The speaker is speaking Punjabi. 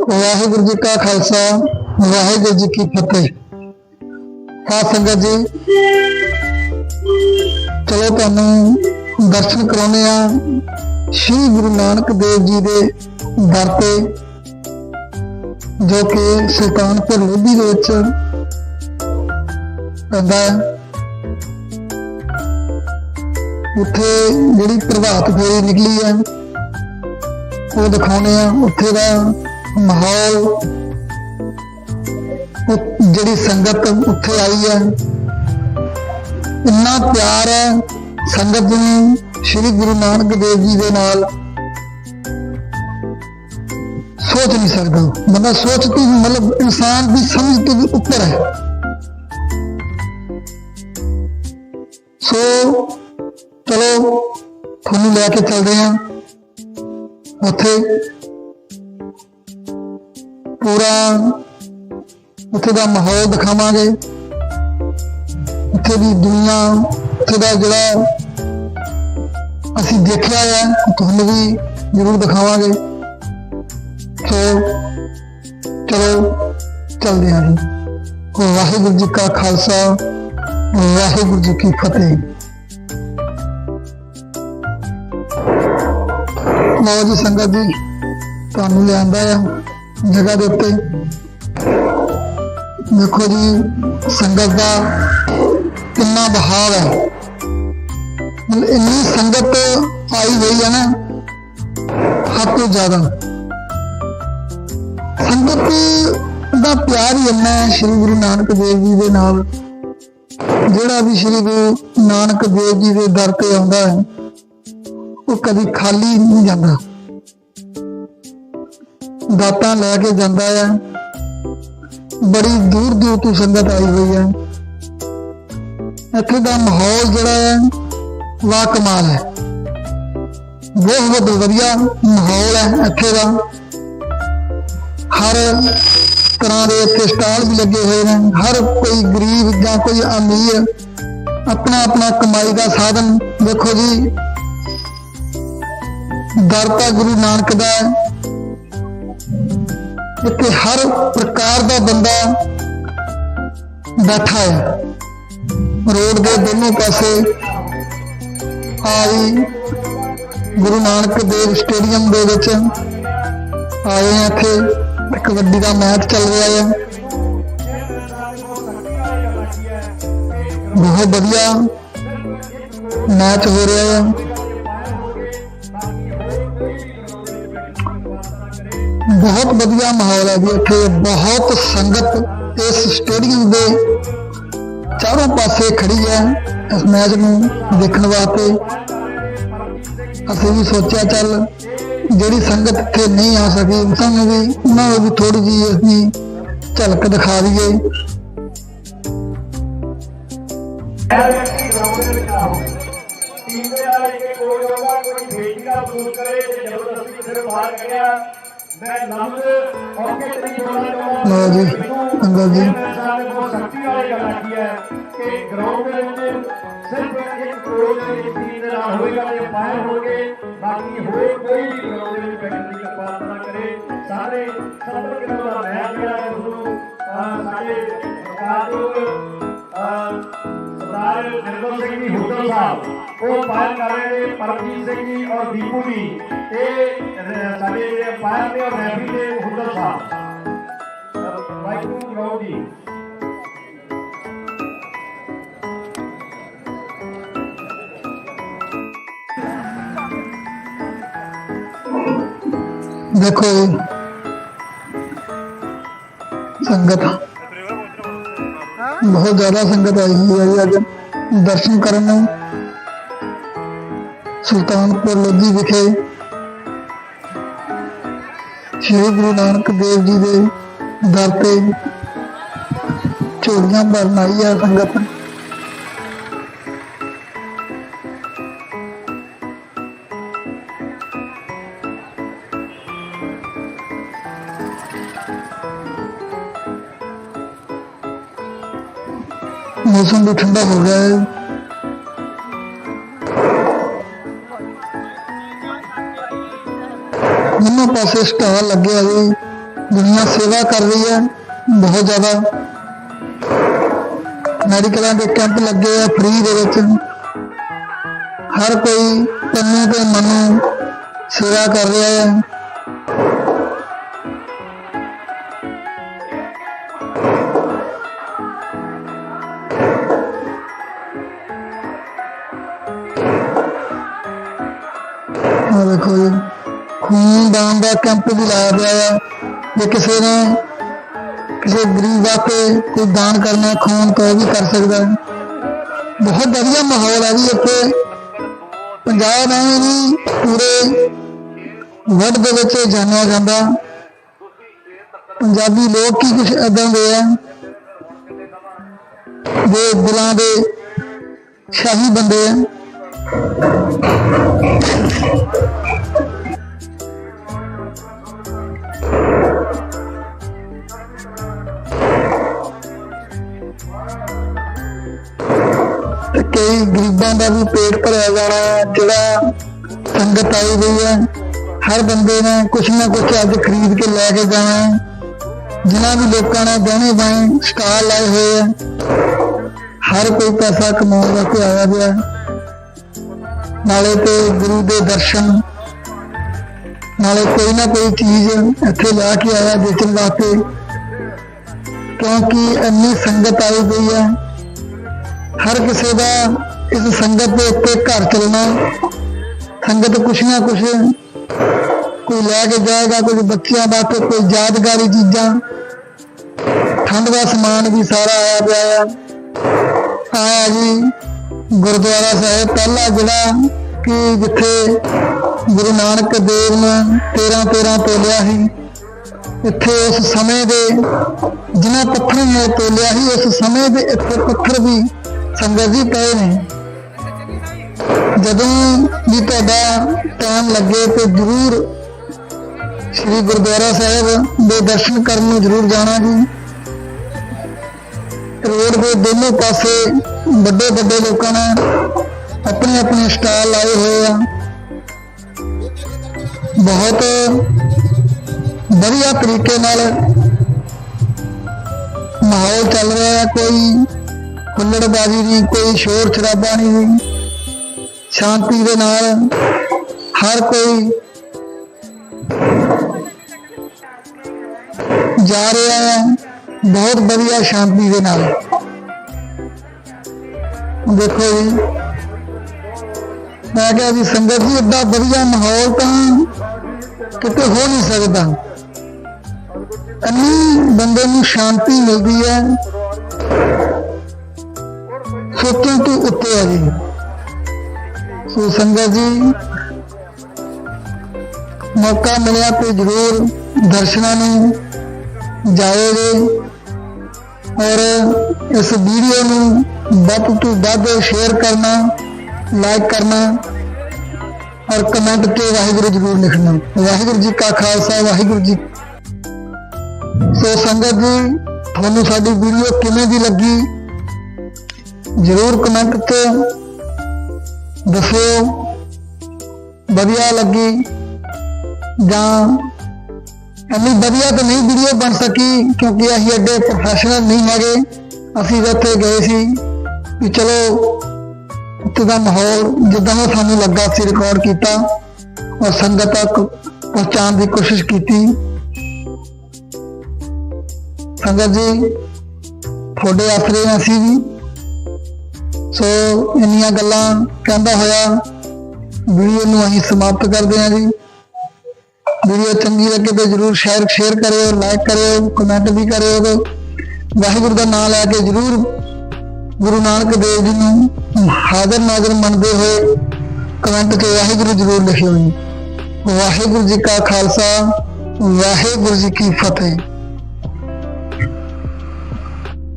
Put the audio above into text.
ਵਾਹਿਗੁਰੂ ਜੀ ਕਾ ਖਾਲਸਾ, ਵਾਹਿਗੁਰੂ ਜੀ ਕੀ ਫਤਿਹ। ਸਾਧ ਸੰਗਤ ਜੀ, ਚਲੋ ਤੁਹਾਨੂੰ ਦਰਸ਼ਨ ਕਰਾਉਣੇ ਆ ਸ੍ਰੀ ਗੁਰੂ ਨਾਨਕ ਦੇਵ ਜੀ ਦੇ ਦਰ ਤੇ, ਜੋ ਕਿ ਸੁਲਤਾਨਪੁਰ ਲੋਧੀ ਦੇ ਵਿੱਚ ਪੈਂਦਾ ਹੈ। ਉੱਥੇ ਜਿਹੜੀ ਪ੍ਰਭਾਤ ਫੇਰੀ ਨਿਕਲੀ ਹੈ, ਉਹ ਦਿਖਾਉਣੇ ਆ ਉੱਥੇ ਦਾ ਮਾਹੌਲ ਜਿਹੜੀ ਸੰਗਤ ਉੱਥੇ ਆਈ ਹੈ, ਇੰਨਾ ਪਿਆਰ ਹੈ ਸੰਗਤ ਨੂੰ ਸ੍ਰੀ ਗੁਰੂ ਨਾਨਕ ਦੇਵ ਜੀ ਦੇ ਨਾਲ। ਸੋਚ ਨਹੀਂ ਸਕਦਾ। ਬੰਦਾ ਸੋਚ ਤੋਂ ਵੀ ਮਤਲਬ ਇਨਸਾਨ ਦੀ ਸਮਝ ਤੋਂ ਵੀ ਉੱਪਰ ਹੈ। ਸੋ ਚਲੋ, ਤੁਹਾਨੂੰ ਲੈ ਕੇ ਚੱਲਦੇ ਹਾਂ। ਉੱਥੇ ਪੂਰਾ ਉੱਥੇ ਦਾ ਮਾਹੌਲ ਦਿਖਾਵਾਂਗੇ। ਉੱਥੇ ਦੀ ਦੁਨੀਆ, ਉੱਥੇ ਦਾ ਜਿਹੜਾ ਅਸੀਂ ਦੇਖਿਆ ਹੈ ਤੁਹਾਨੂੰ ਵੀ ਜ਼ਰੂਰ ਦਿਖਾਵਾਂਗੇ। ਸੋ ਚਲੋ, ਚੱਲਦੇ ਹਾਂ ਜੀ। ਵਾਹਿਗੁਰੂ ਜੀ ਕਾ ਖਾਲਸਾ, ਵਾਹਿਗੁਰੂ ਜੀ ਕੀ ਫਤਿਹ। ਲਓ ਜੀ ਸੰਗਤ ਜੀ, ਤੁਹਾਨੂੰ ਲਿਆਂਦਾ ਆ। ਜਗ੍ਹਾ ਦੇ ਉੱਤੇ। ਦੇਖੋ ਜੀ, ਸੰਗਤ ਦਾ ਕਿੰਨਾ ਬਹਾਵ ਹੈ। ਇੰਨੀ ਸੰਗਤ ਆਈ ਹੋਈ ਹੈ ਨਾ, ਹੱਦ ਤੋਂ ਜ਼ਿਆਦਾ। ਸੰਗਤ ਦਾ ਪਿਆਰ ਹੀ ਇੰਨਾ ਹੈ ਸ਼੍ਰੀ ਗੁਰੂ ਨਾਨਕ ਦੇਵ ਜੀ ਦੇ ਨਾਲ। ਜਿਹੜਾ ਵੀ ਸ਼੍ਰੀ ਗੁਰੂ ਨਾਨਕ ਦੇਵ ਜੀ ਦੇ ਦਰ ਤੇ ਆਉਂਦਾ ਹੈ, ਉਹ ਕਦੀ ਖਾਲੀ ਨਹੀਂ ਜਾਂਦਾ। ਦਾਤਾਂ ਲੈ ਕੇ ਜਾਂਦਾ ਹੈ ਬੜੀ ਦੂਰ ਦੂਰ ਤੋਂ ਸੰਗਤ ਆਈ ਹੋਈ ਹੈ ਇੱਥੇ ਦਾ ਮਾਹੌਲ ਜਿਹੜਾ ਹੈ ਵਾ ਕਮਾਲ ਹੈ। ਬਹੁਤ ਵਧੀਆ ਮਾਹੌਲ ਹੈ ਇੱਥੇ ਦਾ। ਹਰ ਤਰ੍ਹਾਂ ਦੇ ਇੱਥੇ ਸਟਾਲ ਵੀ ਲੱਗੇ ਹੋਏ ਨੇ। ਹਰ ਕੋਈ ਗਰੀਬ ਜਾਂ ਕੋਈ ਅਮੀਰ ਆਪਣਾ ਆਪਣਾ ਕਮਾਈ ਦਾ ਸਾਧਨ। ਦੇਖੋ ਜੀ, ਦਰ ਤਾਂ ਗੁਰੂ ਨਾਨਕ ਦਾ ਹੈ ਇੱਥੇ ਹਰ ਪ੍ਰਕਾਰ ਦਾ ਬੰਦਾ ਬੈਠਾ ਹੈ। ਰੋਡ ਦੇ ਦੋਨੋਂ ਪਾਸੇ ਆਈ ਗੁਰੂ ਨਾਨਕ ਦੇਵ ਸਟੇਡੀਅਮ ਦੇ ਵਿੱਚ ਆਏ ਆ ਇੱਥੇ। ਕਬੱਡੀ ਦਾ ਮੈਚ ਚੱਲ ਰਿਹਾ ਹੈ। ਬਹੁਤ ਵਧੀਆ ਮੈਚ ਹੋ ਰਿਹਾ ਹੈ। ਬਹੁਤ ਵਧੀਆ ਮਾਹੌਲ ਹੈ ਜੀ ਇੱਥੇ। ਬਹੁਤ ਸੰਗਤ ਇਸ ਸਟੇਡੀਅਮ ਦੇ ਚਾਰੋਂ ਪਾਸੇ ਖੜੀ ਹੈ ਇਸ ਮੈਚ ਨੂੰ ਦੇਖਣ ਵਾਸਤੇ। ਅਸੀਂ ਵੀ ਸੋਚਿਆ, ਚੱਲ ਜਿਹੜੀ ਸੰਗਤ ਇੱਥੇ ਨਹੀਂ ਆ ਸਕੀ ਉਹਨਾਂ ਨੂੰ ਵੀ, ਉਹਨਾਂ ਨੂੰ ਵੀ ਥੋੜੀ ਜਿਹੀ ਅਸੀਂ ਝਲਕ ਦਿਖਾ ਦਈਏ। ਟੀਮ ਦੇ ਨਾਲ ਇੱਕ ਕੋਈ ਹੋਗਾ ਕੋਈ ਬੇਟੀ ਦਾ ਫੋਨ ਕਰੇ ਤੇ ਜ਼ਬਰਦਸਤੀ ਕਿਸੇ ਨੂੰ ਬਾਹਰ ਕੱਢਿਆ ਲਓ ਜੀ, ਅੰਗਦ ਜੀ। ਕੋਲ ਸ਼ਕਤੀ ਵਾਲੀ ਗੱਲ ਆਖੀ ਹੈ ਕਿ ਗਰਾਊਂਡ ਦੇ ਵਿੱਚ ਸਿਰਫ ਇੱਕ ਕੋਚ ਦੇ ਟੀਮ ਦੇ ਨਾਲ ਹੋਏਗਾ ਤੇ ਫਾਇਰ ਹੋਣਗੇ ਬਾਕੀ ਹੋਰ ਕੋਈ ਵੀ ਗਰਾਊਂਡ ਦੇ ਵਿੱਚ ਬੈਠਣ ਦੀ ਕਿਰਪਾਲਤਾ ਨਾ ਕਰੇ। ਸਾਰੇ 70 ਕਿਲੋ ਦਾ ਮੈਚ ਜਿਹੜਾ ਹੈ ਉਸ ਨੂੰ ਅਹ, ਸਾਡੇ ਸਰਕਾਰਯੋਗ ਅਹ, ਸਰਦਾਰ ਨਿਰਮਲ ਸਿੰਘ ਜੀ ਹੁਕਮ ਸਾਹਿਬ ਉਹ ਪਾਇਲ ਕਰ ਰਹੇ ਨੇ ਪਰਮਜੀਤ ਸਿੰਘ ਜੀ ਔਰ ਦੀਪੂ ਜੀ ਇਹ ਰ- ਸਾਡੇ ਜਿਹੜੇ ਪਾਇਲ ਨੇ ਔਰ ਰੈਫਰੀ ਨੇ ਹੁਕਮ ਸਾਹਿਬ ਵਾਹਿਗੁਰੂ ਗਰਾਊਂਡ ਜੀ ਦੇਖੋ ਜੀ, ਸੰਗਤ ਬਹੁਤ ਜ਼ਿਆਦਾ ਸੁਲਤਾਨਪੁਰ ਲੋਧੀ ਵਿਖੇ ਸ਼੍ਰੀ ਗੁਰੂ ਨਾਨਕ ਦੇਵ ਜੀ ਦੇ ਦਰ ਤੇ ਝੋਲੀਆਂ ਭਰਨ ਆਈ ਹੈ ਸੰਗਤ। ਮੌਸਮ ਵੀ ਠੰਡਾ ਹੋ ਗਿਆ ਹੈ। ਦੋਨੋਂ ਪਾਸੇ ਸਟਾਲ ਲੱਗਿਆ ਜੀ। ਦੁਨੀਆ ਸੇਵਾ ਕਰ ਰਹੀ ਹੈ, ਬਹੁਤ ਜ਼ਿਆਦਾ। ਮੈਡੀਕਲਾਂ ਦੇ ਕੈਂਪ ਲੱਗੇ ਆ ਫ੍ਰੀ ਦੇ ਵਿੱਚ। ਹਰ ਕੋਈ ਤਨੂ ਤੇ ਮਨੂ ਸੇਵਾ ਕਰ ਰਿਹਾ ਹੈ। ਦੇਖੋ ਜੀ। ਖੂਨ ਦਾਨ ਦਾ ਕੈਂਪ ਵੀ ਲਾਇਆ ਪਿਆ ਆ, ਜੇ ਕਿਸੇ ਨੇ ਕਿਸੇ ਗਰੀਬ ਵਾਸਤੇ ਕੋਈ ਦਾਨ ਕਰਨਾ, ਖੂਨ ਤਾਂ ਵੀ ਕਰ ਸਕਦਾ। ਹੈ ਬਹੁਤ ਵਧੀਆ ਮਾਹੌਲ ਹੈ ਜੀ ਇੱਥੇ। ਪੰਜਾਬ ਐਵੇਂ ਵੀ ਪੂਰੇ ਵਰਲਡ ਦੇ ਵਿੱਚ ਜਾਣਿਆ ਜਾਂਦਾ। ਪੰਜਾਬੀ ਲੋਕ ਹੀ ਕੁਝ ਏਦਾਂ ਦੇ ਆ, ਜੋ ਦਿਲਾਂ ਦੇ ਸ਼ਾਹੀ ਬੰਦੇ ਆ। ਤੇ ਗਰੀਬਾਂ ਦਾ ਵੀ ਪੇਟ ਭਰਿਆ ਜਾਣਾ ਹੈ, ਜਿਹੜਾ ਸੰਗਤ ਆਈ ਹੋਈ ਹੈ ਹਰ ਬੰਦੇ ਨੇ ਕੁਛ ਨਾ ਕੁਛ ਅੱਜ ਖਰੀਦ ਕੇ ਲੈ ਕੇ ਜਾਣਾ ਹੈ। ਜਿਨ੍ਹਾਂ ਵੀ ਲੋਕਾਂ ਨੇ ਗਹਿਣੇ ਬਾਏ ਸਟਾਲ ਲਾਏ ਹੋਏ ਆ ਹਰ ਕੋਈ ਪੈਸਾ ਕਮਾਉਣ ਵਾਸਤੇ ਆਇਆ ਹੋਇਆ ਨਾਲੇ ਤੇ ਗੁਰੂ ਦੇ ਦਰਸ਼ਨ ਨਾਲੇ ਕੋਈ ਨਾ ਕੋਈ ਚੀਜ਼ ਇੱਥੇ ਲਾ ਕੇ ਆਇਆ ਵੇਚਣ ਵਾਸਤੇ। ਕਿਉਂਕਿ ਇੰਨੀ ਸੰਗਤ ਆਈ ਗਈ ਹੈ ਹਰ ਕਿਸੇ ਦਾ ਇਸ ਸੰਗਤ ਦੇ ਉੱਤੇ ਘਰ ਚੱਲਣਾ, ਸੰਗਤ ਕੁਛ ਨਾ ਕੁਛ ਕੋਈ ਲੈ ਕੇ ਜਾਏਗਾ, ਕੁਝ ਬੱਚਿਆਂ ਦਾ ਤੇ ਕੋਈ ਯਾਦਗਾਰੀ ਚੀਜ਼ਾਂ। ਠੰਡ ਦਾ ਸਮਾਨ ਵੀ ਸਾਰਾ ਆਇਆ ਪਿਆ ਆ। ਆਇਆ ਜੀ ਗੁਰਦੁਆਰਾ ਸਾਹਿਬ, ਪਹਿਲਾ ਜਿਹੜਾ ਕਿ ਜਿੱਥੇ ਗੁਰੂ ਨਾਨਕ ਦੇਵ ਨੇ 13 13 ਤੋਲਿਆ ਸੀ, ਇੱਥੇ ਉਸ ਸਮੇਂ ਦੇ ਜਿਨ੍ਹਾਂ ਪੱਥਰਾਂ ਨੇ ਤੋਲਿਆ ਸੀ, ਉਸ ਸਮੇਂ ਦੇ ਇੱਥੇ ਪੱਥਰ ਵੀ ਸੰਗਤ ਜੀ ਪਏ ਨੇ। ਜਦੋਂ ਵੀ ਤੁਹਾਡਾ ਟਾਈਮ ਲੱਗੇ ਤੇ ਜ਼ਰੂਰ ਸ੍ਰੀ ਗੁਰਦੁਆਰਾ ਸਾਹਿਬ ਦੇ ਦਰਸ਼ਨ ਕਰਨ ਨੂੰ ਜ਼ਰੂਰ ਜਾਣਾ ਜੀ। ਰੋਡ ਦੇ ਦੋਨੋਂ ਪਾਸੇ ਵੱਡੇ ਵੱਡੇ ਲੋਕਾਂ ਨੇ ਆਪਣੇ ਆਪਣੇ ਸਟਾਲ ਲਾਏ ਹੋਏ ਆ। ਬਹੁਤ ਵਧੀਆ ਤਰੀਕੇ ਨਾਲ ਮਾਹੌਲ ਚੱਲ ਰਿਹਾ ਕੋਈ ਹੁੱਲੜਬਾਜ਼ੀ ਦੀ ਕੋਈ ਸ਼ੋਰ ਸ਼ਰਾਬਾ ਨਹੀਂ ਸ਼ਾਂਤੀ ਦੇ ਨਾਲ ਹਰ ਕੋਈ ਜਾ ਰਿਹਾ ਹੈ। ਬਹੁਤ ਵਧੀਆ ਸ਼ਾਂਤੀ ਦੇ ਨਾਲ। ਦੇਖੋ ਜੀ, ਮੈਂ ਕਿਹਾ ਵੀ ਸੰਗਤ ਜੀ ਏਡਾ ਵਧੀਆ ਮਾਹੌਲ ਤਾਂ ਕਿਤੇ ਹੋ ਨਹੀਂ ਸਕਦਾ। ਇੰਨੀ ਬੰਦੇ ਨੂੰ ਸ਼ਾਂਤੀ ਮਿਲਦੀ ਹੈ। ਸੋਚਣ ਤੋਂ ਉੱਤੇ ਆ ਜੀ ਸੋ ਸੰਗਤ ਜੀ, ਮੌਕਾ ਮਿਲਿਆ ਤੇ ਜ਼ਰੂਰ ਦਰਸ਼ਨਾਂ ਨੂੰ ਜਾਓਗੇ ਔਰ ਇਸ ਵੀਡੀਓ ਨੂੰ ਵੱਧ ਤੋਂ ਵੱਧ ਸ਼ੇਅਰ ਕਰਨਾ ਲਾਈਕ ਕਰਨਾ ਔਰ ਕਮੈਂਟ ਤੇ ਵਾਹਿਗੁਰੂ ਜ਼ਰੂਰ ਲਿਖਣਾ। ਵਾਹਿਗੁਰੂ ਜੀ ਕਾ ਖਾਲਸਾ, ਵਾਹਿਗੁਰੂ ਜੀ ਸੋ ਸੰਗਤ ਜੀ, ਤੁਹਾਨੂੰ ਸਾਡੀ ਵੀਡੀਓ ਕਿਵੇਂ ਦੀ ਲੱਗੀ? ਜ਼ਰੂਰ ਕਮੈਂਟ ਤੇ ਦੱਸਿਓ, ਵਧੀਆ ਲੱਗੀ ਜਾਂ ਇੰਨੀ ਵਧੀਆ ਤਾਂ ਨਹੀਂ ਵੀਡੀਓ ਬਣ ਸਕੀ ਕਿਉਂਕਿ ਅਸੀਂ ਐਡੇ ਪ੍ਰੋਫੈਸ਼ਨਲ ਨਹੀਂ ਹੈਗੇ। ਅਸੀਂ ਤਾਂ ਉੱਥੇ ਗਏ ਸੀ ਵੀ ਚਲੋ ਉੱਥੇ ਦਾ ਮਾਹੌਲ ਜਿੱਦਾਂ ਦਾ ਸਾਨੂੰ ਲੱਗਾ ਸੀ ਰਿਕਾਰਡ ਕੀਤਾ ਔਰ ਸੰਗਤ ਤੱਕ ਪਹੁੰਚਾਉਣ ਦੀ ਕੋਸ਼ਿਸ਼ ਕੀਤੀ। ਸੰਗਤ ਜੀ, ਤੁਹਾਡੇ ਆਸਰੇ ਹਾਂ ਅਸੀਂ ਵੀ। ਸੋ ਇੰਨੀਆਂ ਗੱਲਾਂ ਕਹਿੰਦਾ ਹੋਇਆ, ਵੀਡੀਓ ਨੂੰ ਅਸੀਂ ਸਮਾਪਤ ਕਰਦੇ ਹਾਂ ਜੀ। ਵੀਡੀਓ ਚੰਗੀ ਲੱਗੇ ਤਾਂ ਜਰੂਰ ਸ਼ੇਅਰ ਸ਼ੇਅਰ ਕਰਿਓ ਲਾਈਕ ਕਰਿਓ ਕਮੈਂਟ ਵੀ ਕਰਿਓ ਵਾਹਿਗੁਰੂ ਦਾ ਨਾਮ ਲੈ ਕੇ ਜਰੂਰ ਗੁਰੂ ਨਾਨਕ ਦੇਵ ਜੀ ਨੂੰ ਹਾਜ਼ਰ ਨਾਜ਼ਰ ਮੰਨਦੇ ਹੋਏ ਕਮੈਂਟ 'ਚ ਵਾਹਿਗੁਰੂ ਜਰੂਰ ਲਿਖਿਓ ਜੀ। ਵਾਹਿਗੁਰੂ ਜੀ ਕਾ ਖਾਲਸਾ, ਵਾਹਿਗੁਰੂ ਜੀ ਕੀ ਫਤਿਹ।